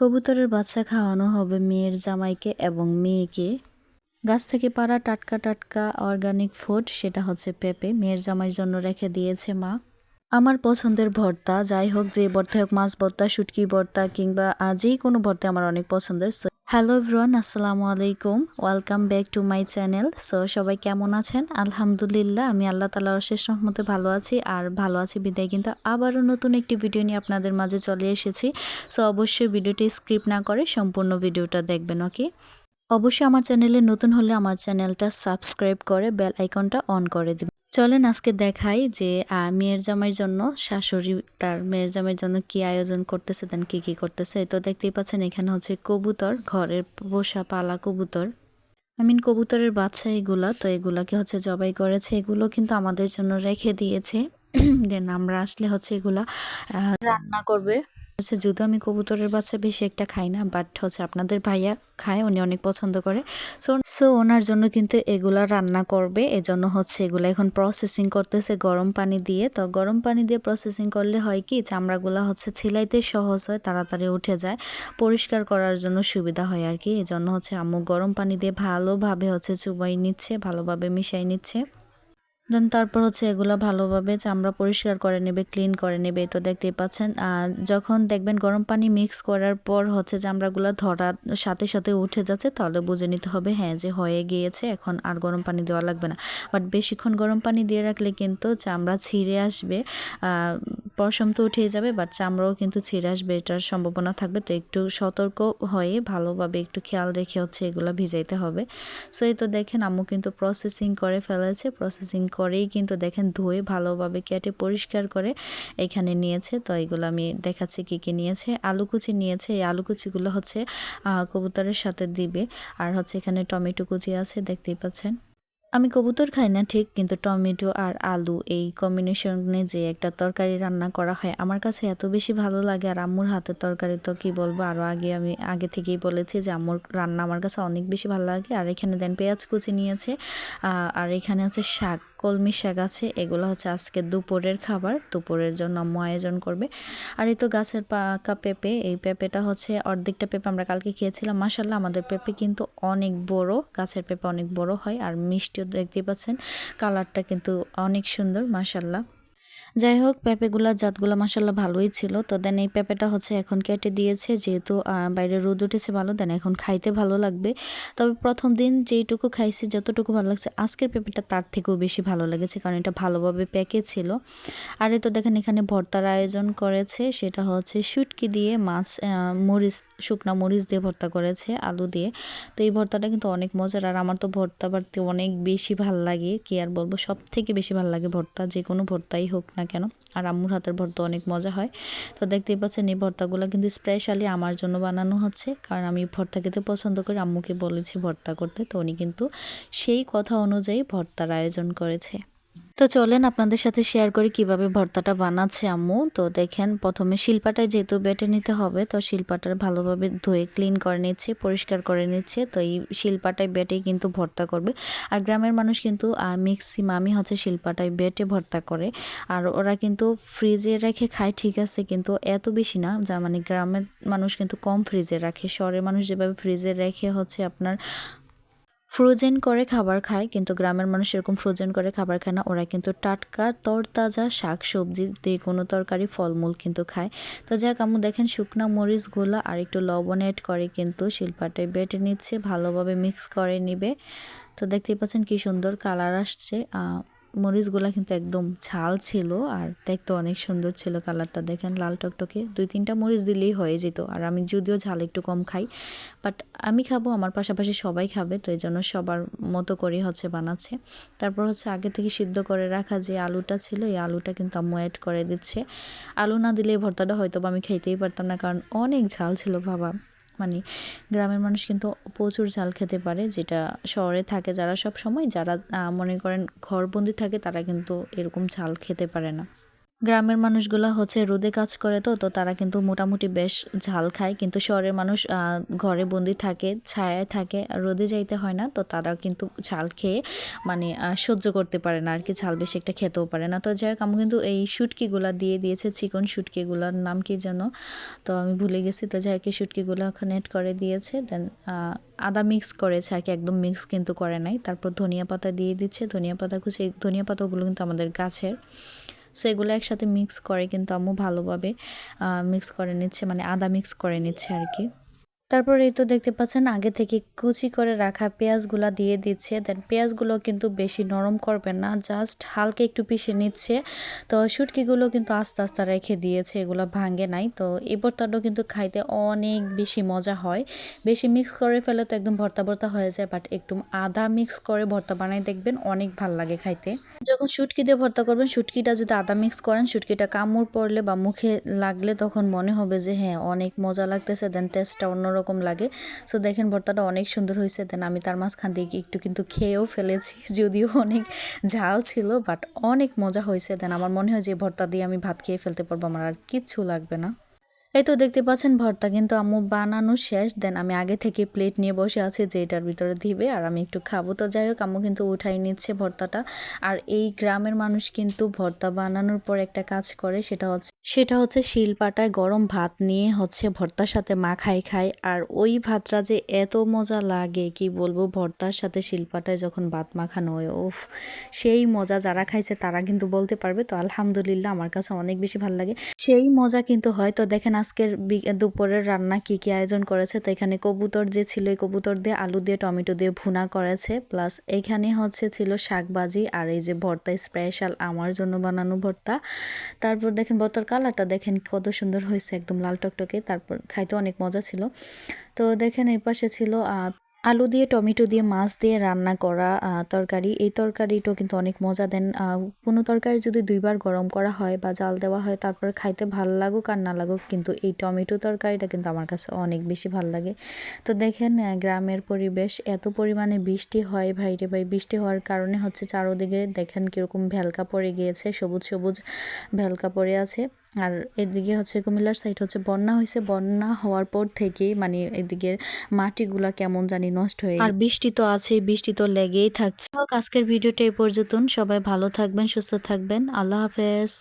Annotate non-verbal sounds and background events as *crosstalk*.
কবুতরের বাচ্চা খাওয়ানো হবে মেয়ের জামাইকে এবং মেয়েকে। গাছ থেকে পাড়া টাটকা টাটকা অর্গানিক ফুড সেটা হচ্ছে পেঁপে, মেয়ের জামাইয়ের জন্য রেখে দিয়েছে মা। আমার পছন্দের ভর্তা, যাই হোক, যে ভর্তা হোক, মাছ ভর্তা, শুটকি ভর্তা কিংবা যেই কোনো ভর্তা আমার অনেক পছন্দের হ্যালো এভরিওয়ান আসসালামু আলাইকুম welcome back to my channel so সবাই কেমন আছেন? আলহামদুলিল্লাহ আমি আল্লাহ তালার অশেষ রহমতে ভালো আছি আর ভালো আছি বিদায় কিন্তু আবারও নতুন একটি ভিডিও নিয়ে আপনাদের মাঝে চলে এসেছি। সো অবশ্যই ভিডিওটি স্ক্রিপ্ট না করে সম্পূর্ণ ভিডিওটা দেখবেন ওকে অবশ্যই আমার চ্যানেলে নতুন হলে আমার চ্যানেলটা সাবস্ক্রাইব করে বেল আইকনটা অন করে দিবেন। চলেন আজকে দেখাই যে মেয়ের জামাইয়ের জন্য শাশুড়ি তার মেয়ের জামাইয়ের জন্য কি আয়োজন করতেছে দেন কি কি করতেছে। তো দেখতেই পাচ্ছেন এখানে হচ্ছে কবুতর, ঘরের পোষা পালা কবুতর। আই মিন কবুতরের বাচ্চা এগুলো, তো এগুলাকে হচ্ছে জবাই করেছে। এগুলো কিন্তু আমাদের জন্য রেখে দিয়েছে। *clears throat* দেন আমরা আসলে হচ্ছে এগুলা রান্না করবে। হচ্ছে যদিও আমি কবুতরের বাচ্চা বেশি একটা খাই না বাট হচ্ছে আপনাদের ভাইয়া খায়, উনি অনেক পছন্দ করে। সো সো ওনার জন্য কিন্তু এগুলা রান্না করবে, এজন্য হচ্ছে এগুলা এখন প্রসেসিং করতেছে গরম পানি দিয়ে। তো গরম পানি দিয়ে প্রসেসিং করলে হয় কি, চামড়াগুলা হচ্ছে ছিলাইতে সহজ হয়, তাড়াতাড়ি উঠে যায়, পরিষ্কার করার জন্য সুবিধা হয় আর কি। এজন্য হচ্ছে আম্মু গরম পানি দিয়ে ভালোভাবে হচ্ছে চুবাই নিচ্ছে, ভালোভাবে মিশাই নিচ্ছে। দেন তারপর হচ্ছে এগুলো ভালোভাবে চামড়া পরিষ্কার করে নেবে ক্লিন করে নেবে। তো দেখতেই পাচ্ছেন যখন দেখবেন গরম পানি মিক্স করার পর হচ্ছে চামড়াগুলো ধরার সাথে সাথে উঠে যাচ্ছে, তাহলে বুঝে নিতে হবে হ্যাঁ যে হয়ে গিয়েছে, এখন আর গরম পানি দেওয়া লাগবে না। বাট বেশিক্ষণ গরম পানি দিয়ে রাখলে কিন্তু চামড়া ছিঁড়ে আসবে পশম তো উঠেই যাবে বাট চামড়াও কিন্তু ছিঁড়ে আসবে, এটার সম্ভাবনা থাকবে। তো একটু সতর্ক হয়ে, ভালোভাবে একটু খেয়াল রেখে হচ্ছে এগুলো ভিজাইতে হবে। সো এই তো দেখেন আম্মু কিন্তু প্রসেসিং করে ফেলেছে। প্রসেসিং করেই কিন্তু দেখেন ধুয়ে ভালোভাবে কেটে পরিষ্কার করে এখানে নিয়েছে। তো এগুলো আমি দেখাচ্ছি কি কি নিয়েছে। আলু কুচি নিয়েছে, এই আলু কুচিগুলো হচ্ছে কবুতরের সাথে দিবে। আর হচ্ছে এখানে টমেটো কুচি আছে, দেখতেই পাচ্ছেন। আমি কবুতর খাই না, ঠিক, কিন্তু টমেটো আর আলু এই কম্বিনেশনে যে একটা তরকারি রান্না করা হয়, আমার কাছে এত বেশি ভালো লাগে। আর আম্মুর হাতের তরকারি তো কী বলব আরও আগে আমি, আগে থেকেই বলেছি যে আম্মুর রান্না আমার কাছে অনেক বেশি ভালো লাগে। আর এখানে দেন পেঁয়াজ কুচি নিয়েছে আর এখানে আছে শাক। কলমি শাক আছে, এগুলো হচ্ছে আজকে দুপুরের খাবার, দুপুরের জন্য আম্মু আয়োজন করবে। আর এই তো গাছের পাকা পেঁপে, এই পেঁপেটা হচ্ছে অর্ধেকটা পেঁপে আমরা কালকে খেয়েছিলাম। মাসাল্লাহ আমাদের পেঁপে কিন্তু অনেক বড়, গাছের পেঁপে অনেক বড় হয়, আর মিষ্টিও দেখতে পাচ্ছেন, কালারটা কিন্তু অনেক সুন্দর মাসাল্লাহ যাই হোক পেঁপেগুলার জাতগুলো মাসাল্লাহ ভালোই ছিল। তো দেন এই পেঁপেটা হচ্ছে এখন কেটে দিয়েছে, যেহেতু বাইরে রোদ উঠেছে ভালো দেন এখন খাইতে ভালো লাগবে। তবে প্রথম দিন যেইটুকু খাইছি, যতটুকু ভালো লাগছে, আজকের পেঁপেটা তার থেকেও বেশি ভালো লেগেছে, কারণ এটা ভালোভাবে প্যাকে ছিল। আর তো দেখেন এখানে ভর্তার আয়োজন করেছে, সেটা হচ্ছে শুটকি দিয়ে মাছ মরিচ, শুকনা মরিচ দিয়ে ভর্তা করেছে, আলু দিয়ে। তো এই ভর্তাটা কিন্তু অনেক মজার, আর আমার তো ভর্তা বাড়তে অনেক বেশি ভালো লাগে, কি আর বলব সব থেকে বেশি ভালো লাগে ভর্তা যে কোনো ভর্তাই হোক না কেন? আর আম্মুর হাতের ভর্তা অনেক মজা হয়। তো দেখতেই পাচ্ছেন এই ভর্তাগুলো কিন্তু স্পেশালি আমার জন্য বানানো হচ্ছে। কারণ আমি ভর্তা খেতে পছন্দ করি, আম্মুকে বলেছি ভর্তা করতে। তো উনি কিন্তু সেই কথা অনুযায়ী ভর্তার আয়োজন করেছে। তো চলেন আপনাদের সাথে শেয়ার করি কীভাবে ভর্তাটা বানাচ্ছে আম্মু। তো দেখেন, প্রথমে শিলপাটায় যেহেতু বেটে নিতে হবে, তো শিলপাটা ভালোভাবে ধুয়ে ক্লিন করে নিচ্ছে, পরিষ্কার করে নিচ্ছে। তো এই শিলপাটায় বেটেই কিন্তু ভর্তা করবে। আর গ্রামের মানুষ কিন্তু ম্যাক্সিমামই হচ্ছে শিলপাটায় বেটে ভর্তা করে। আর ওরা কিন্তু ফ্রিজে রেখে খায়, ঠিক আছে, কিন্তু এত বেশি না। যা মানে গ্রামের মানুষ কিন্তু কম ফ্রিজে রাখে। শহরের মানুষ যেভাবে ফ্রিজে রেখে হচ্ছে আপনার ফ্রোজেন করে খাবার খায়, কিন্তু গ্রামের মানুষ এরকম ফ্রোজেন করে খাবার খায় না। ওরা কিন্তু টাটকা, তরতাজা শাক সবজি দিয়ে কোনো তরকারি, ফলমূল কিন্তু খায়। তো যাক আমি দেখেন শুকনো মরিচ গোলা আর একটু লবণ অ্যাড করে কিন্তু শিল্পাটায় বেটে নিচ্ছে, ভালোভাবে মিক্স করে নিবে। তো দেখতেই পাচ্ছেন কি সুন্দর কালার আসছে। মরিচগুলা কিন্তু একদম ঝাল ছিল আর দেখতে অনেক সুন্দর ছিল কালারটা। দেখেন লাল টকটকে দুই তিনটা মরিচ দিলেই হয়ে যেত আর আমি যদিও ঝাল একটু কম খাই, বাট আমি খাব, আমার পাশাপাশি সবাই খাবে, তো এই জন্য সবার মতো করেই হচ্ছে বানাচ্ছে। তারপর হচ্ছে আগে থেকে সিদ্ধ করে রাখা যে আলুটা ছিল, এই আলুটা কিন্তু আম্মু অ্যাড করে দিচ্ছে। আলু না দিলে ভর্তাটা হয়তো আমি খাইতেই পারতাম না, কারণ অনেক ঝাল ছিল বাবা মানে গ্রামের মানুষ কিন্তু প্রচুর ঝাল খেতে পারে, যেটা শহরে থাকে যারা সব সময় যারা মনে করেন ঘরবন্দি থাকে তারা কিন্তু এরকম ঝাল খেতে পারে না। গ্রামের মানুষগুলো হচ্ছে রোদে কাজ করে তো তো তারা কিন্তু মোটামুটি বেশ ঝাল খায়। কিন্তু শহরের মানুষ ঘরে বন্দি থাকে, ছায়ায় থাকে, রোদে যাইতে হয় না। তো তারা কিন্তু ঝাল খেয়ে মানে সহ্য করতে পারে না আর কি, ঝাল বেশি একটা খেতেও পারে না। তো যাই হোক, আমি কিন্তু এই শুটকিগুলা দিয়ে দিয়েছে, চিকন শুটকিগুলার নাম কি যেন? তো আমি ভুলে গেছি। তো যাই হোক, এই শুটকিগুলো ওখানে অ্যাড করে দিয়েছে। দেন আদা মিক্স করেছে আর কি, একদম মিক্স কিন্তু করে নাই। তারপর ধনিয়া পাতা দিয়ে দিচ্ছে। ধনিয়া পাতা কুচি, ধনিয়া পাতাগুলো কিন্তু আমাদের গাছের। সো এগুলো একসাথে মিক্স করে কিন্তু আম্মু ভালোভাবে মিক্স করে নিচ্ছে মানে আদা মিক্স করে নিচ্ছে আর কি। তারপর এই তো দেখতে পাচ্ছেন আগে থেকে কুচি করে রাখা পেঁয়াজগুলো দিয়ে দিচ্ছে। দেন পেঁয়াজগুলো কিন্তু বেশি নরম করবেন না জাস্ট হালকা একটু পিষে নিচ্ছে। তো শুটকিগুলো কিন্তু আস্তে আস্তে রেখে দিয়েছে, এগুলো ভাঙে নাই। তো এই ভর্তাটাও কিন্তু খাইতে অনেক বেশি মজা হয়। বেশি মিক্স করে ফেলে তো একদম ভর্তা ভর্তা হয়ে যায় বাট একটু আদা মিক্স করে ভর্তা বানাই দেখবেন অনেক ভালো লাগে খাইতে। যখন শুটকি দিয়ে ভর্তা করবেন, শুটকিটা যদি আদা মিক্স করেন, শুটকিটা কামড় পড়লে বা মুখে লাগলে তখন মনে হবে যে হ্যাঁ অনেক মজা লাগতেছে। দেন টেস্টটা অন্যরকম লাগে। সো দেখেন ভর্তাটা অনেক সুন্দর হয়েছে। দেন আমি তার মাঝখান দিয়ে একটু কিন্তু খেয়েও ফেলেছি। *laughs* যদিও অনেক ঝাল ছিল বাট অনেক মজা হয়েছে। দেন আমার মনে হয় যে ভর্তা দিয়ে আমি ভাত খেয়ে ফেলতে পারব, আমার আর কিচ্ছু লাগবে না। এই তো দেখতে পাচ্ছেন, ভর্তা কিন্তু আম্মু বানানো শেষ। দেন আমি আগে থেকে প্লেট নিয়ে বসে আছি যে এটার ভিতরে দিবে, আর আমি একটু খাব। তো যাই হোক, আম্মু কিন্তু উঠাই নিচ্ছে ভর্তাটা। আর এই গ্রামের মানুষ কিন্তু ভর্তা বানানোর পর একটা কাজ করে, সেটা হচ্ছে সেটা হচ্ছে শিলপাটায় গরম ভাত নিয়ে হচ্ছে ভর্তার সাথে মাখাই খায় আর ওই ভাতটা যে এত মজা লাগে, কি বলব? ভর্তার সাথে শিলপাটায় যখন ভাত মাখানো হয় ওফ সেই মজা যারা খাইছে তারা কিন্তু বলতে পারবে, তো আলহামদুলিল্লাহ, আমার কাছে অনেক বেশি ভালো লাগে। সেই মজা কিন্তু হয়। তো দেখেন আজকের দুপুরের রান্না কি কি আয়োজন করেছে? তো এখানে কবুতর যে ছিল, এই কবুতর দিয়ে আলু দিয়ে, টমেটো দিয়ে ভুনা করেছে। প্লাস এখানে হচ্ছে ছিল শাকবাজি আর এই যে ভর্তা স্পেশাল আমার জন্য বানানো ভর্তা। তারপর দেখেন ভর্তার কালারটা দেখেন কত সুন্দর হয়েছে, একদম লাল টকটকে, তারপর খাইতে অনেক মজা ছিল। তো দেখেন এই পাশে ছিল আলু দিয়ে, টমেটো দিয়ে, মাছ দিয়ে রান্না করা তরকারি। এই তরকারিটাও কিন্তু অনেক মজা দেন। কোনো তরকারি যদি দুইবার গরম করা হয় বা জাল দেওয়া হয়, তারপর খাইতে ভালো লাগুক আর না লাগুক, কিন্তু এই টমেটো তরকারিটা কিন্তু আমার কাছে অনেক বেশি ভালো লাগে। তো দেখেন গ্রামের পরিবেশ, এত পরিমাণে বৃষ্টি হয় ভাই রে ভাই। বৃষ্টি হওয়ার কারণে হচ্ছে চারোদিকে দেখেন কীরকম ভেলকা পড়ে গিয়েছে, সবুজ সবুজ ভেলকা পড়ে আছে। আর এদিকে হচ্ছে কুমিল্লার সাইড হচ্ছে বন্যা হয়েছে বন্যা হওয়ার পর থেকেই মানে এদিকের মাটিগুলা কেমন জানি নষ্ট হয়ে আর বৃষ্টি তো আছে বৃষ্টি তো লেগেই থাকছে। আজকের ভিডিওটা এই পর্যন্ত সবাই ভালো থাকবেন, সুস্থ থাকবেন। আল্লাহ হাফেজ।